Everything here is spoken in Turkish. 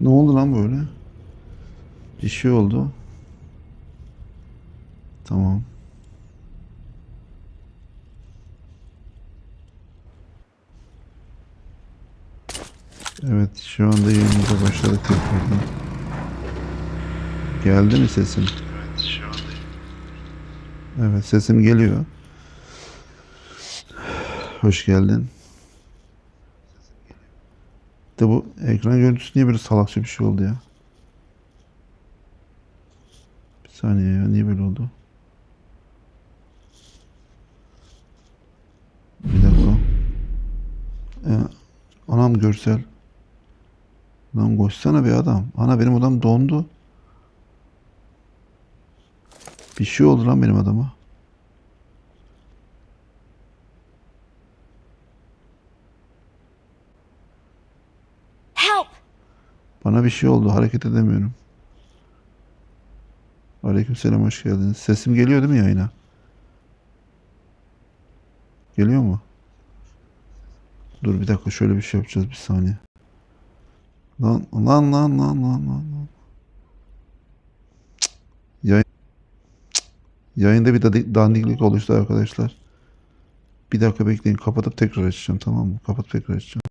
Ne oldu lan böyle? Bir şey oldu. Tamam. Evet şu anda yayınımıza başladık tekrardan. Geldi mi sesim? Evet şu anda. Evet sesim geliyor. Hoş geldin. De bu ekran görüntüsü niye böyle salakça bir şey oldu ya? Bir saniye ya niye böyle oldu? Bir dakika. Ee, anam görsel. Lan koşsana bir adam. Ana benim adam dondu. Bir şey oldu lan benim adama. Bana bir şey oldu. Hareket edemiyorum. Aleykümselam hoş geldiniz. Sesim geliyor değil mi yayına? Geliyor mu? Dur bir dakika şöyle bir şey yapacağız bir saniye. Lan lan lan lan lan lan. Yayın... Cık. Yayında bir dandiklik oluştu arkadaşlar. Bir dakika bekleyin. Kapatıp tekrar açacağım tamam mı? Kapatıp tekrar açacağım.